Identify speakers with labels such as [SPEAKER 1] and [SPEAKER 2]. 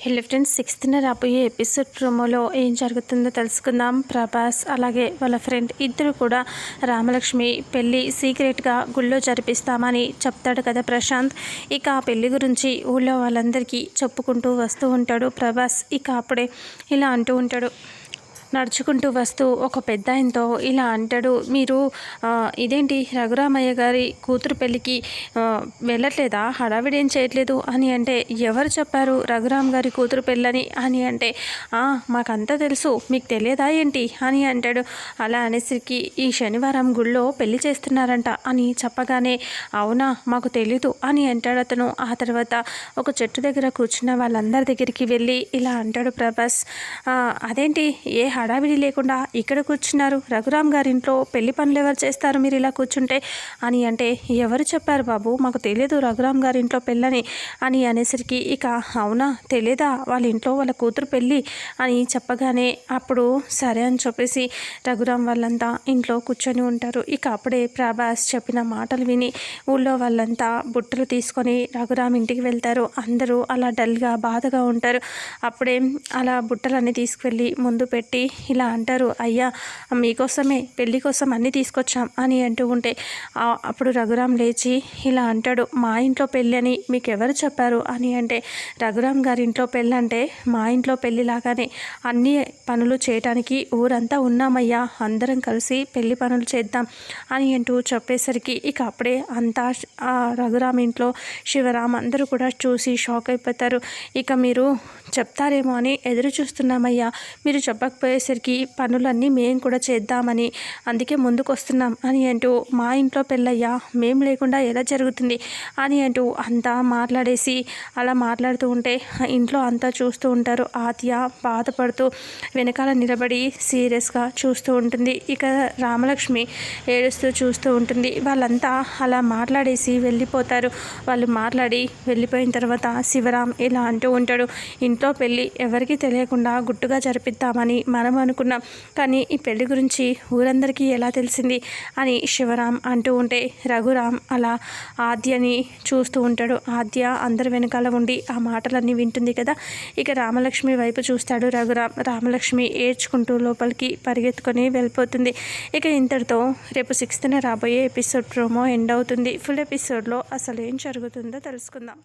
[SPEAKER 1] Hello friends సిక్స్త్న రాబోయే episode ప్రోమోలో ఏం జరుగుతుందో తెలుసుకుందాం. ప్రభాస్ అలాగే వాళ్ళ ఫ్రెండ్ ఇద్దరు కూడా రామలక్ష్మి పెళ్ళి సీక్రెట్గా గుళ్ళో జరిపిస్తామని చెప్తాడు కదా ప్రశాంత్. ఇక ఆ పెళ్ళి గురించి ఊళ్ళో వాళ్ళందరికీ చెప్పుకుంటూ వస్తూ ఉంటాడు ప్రభాస్. ఇక అప్పుడే ఇలా అంటూ ఉంటాడు. నడుచుకుంటూ వస్తూ ఒక పెద్ద ఆయనతో ఇలా అంటాడు మీరు ఇదేంటి రఘురామయ్య గారి కూతురు పెళ్ళికి వెళ్ళట్లేదా? హడావిడి ఏం చేయట్లేదు? అని అంటే ఎవరు చెప్పారు రఘురామ్ గారి కూతురు పెళ్ళని? అని అంటే మాకంతా తెలుసు మీకు తెలియదా ఏంటి? అని అంటాడు. అలా అనేసరికి ఈ శనివారం గుళ్ళో పెళ్ళి చేస్తున్నారంట అని చెప్పగానే అవునా మాకు తెలీదు అని అంటాడు అతను. ఆ తర్వాత ఒక చెట్టు దగ్గర కూర్చున్న వాళ్ళందరి దగ్గరికి వెళ్ళి ఇలా అంటాడు ప్రభాస్ అదేంటి ఏ హడావిడి లేకుండా ఇక్కడ కూర్చున్నారు. రఘురామ్ గారి ఇంట్లో పెళ్ళి పనులు ఎవరు చేస్తారు? మీరు ఇలా కూర్చుంటే అని అంటే ఎవరు చెప్పారు బాబు? మాకు తెలియదు రఘురామ్ గారి ఇంట్లో పెళ్ళని అని అనేసరికి ఇక అవునా? తెలియదా వాళ్ళ ఇంట్లో వాళ్ళ కూతురు పెళ్ళి అని చెప్పగానే అప్పుడు సరే అని చెప్పేసి రఘురామ్ వాళ్ళంతా ఇంట్లో కూర్చొని ఉంటారు. ఇక అప్పుడే ప్రభాస్ చెప్పిన మాటలు విని ఊళ్ళో వాళ్ళంతా బుట్టలు తీసుకొని రఘురామ్ ఇంటికి వెళ్తారు. అందరూ అలా డల్గా బాధగా ఉంటారు. అప్పుడే అలా బుట్టలన్నీ తీసుకువెళ్ళి ముందు పెట్టి ఇలా అంటారు అయ్యా మీకోసమే పెళ్ళి కోసం అన్నీ తీసుకొచ్చాం అని అంటూ ఉంటే అప్పుడు రఘురాం లేచి ఇలా అంటాడు మా ఇంట్లో పెళ్ళి అని మీకు ఎవరు చెప్పారు? అని అంటే రఘురాం గారి ఇంట్లో పెళ్ళి అంటే మా ఇంట్లో పెళ్ళిలాగానే అన్ని పనులు చేయటానికి ఊరంతా ఉన్నామయ్యా అందరం కలిసి పెళ్ళి పనులు చేద్దాం అని అంటూ చెప్పేసరికి ఇక అప్పుడే అంతా రఘురామ్ ఇంట్లో శివరామ్ అందరూ కూడా చూసి షాక్ అయిపోతారు. ఇక మీరు చెప్తారేమో అని ఎదురు చూస్తున్నామయ్యా మీరు చెప్పకపోయేసరికి పనులన్నీ మేము కూడా చేద్దామని అందుకే ముందుకు వస్తున్నాం అని అంటూ మా ఇంట్లో పెళ్ళయ్యా మేము లేకుండా ఎలా జరుగుతుంది అని అంటూ అంతా మాట్లాడేసి అలా మాట్లాడుతూ ఉంటే ఇంట్లో అంతా చూస్తూ ఉంటారు. ఆత్య బాధపడుతూ వెనకాల నిలబడి సీరియస్గా చూస్తూ ఉంటుంది. ఇక రామలక్ష్మి ఏడుస్తూ చూస్తూ ఉంటుంది. వాళ్ళంతా అలా మాట్లాడేసి వెళ్ళిపోతారు. వాళ్ళు మాట్లాడి వెళ్ళిపోయిన తర్వాత శివరాం ఇలా అంటూ ఉంటాడు ఇంట్లో పెళ్ళి ఎవరికి తెలియకుండా గుట్టుగా జరిపిద్దామని మనం అనుకున్నాం. కానీ ఈ పెళ్ళి గురించి ఊరందరికీ ఎలా తెలిసింది అని శివరాం అంటూ ఉంటే రఘురాం అలా ఆద్యని చూస్తూ ఉంటాడు. ఆద్య అందరి వెనకాల ఉండి ఆ మాటలన్నీ వింటుంది కదా. ఇక రామలక్ష్మి వైపు చూస్తాడు రఘురాం రామలక్ష్మి ఏడ్చుకుంటూ లోపలికి పరిగెత్తుకొని వెళ్ళిపోతుంది. ఇక ఇంతటితో రేపు సిక్స్త్న రాబోయే ఎపిసోడ్ ప్రోమో ఎండ్ అవుతుంది. ఫుల్ ఎపిసోడ్లో అసలు ఏం జరుగుతుందో తెలుసుకుందాం.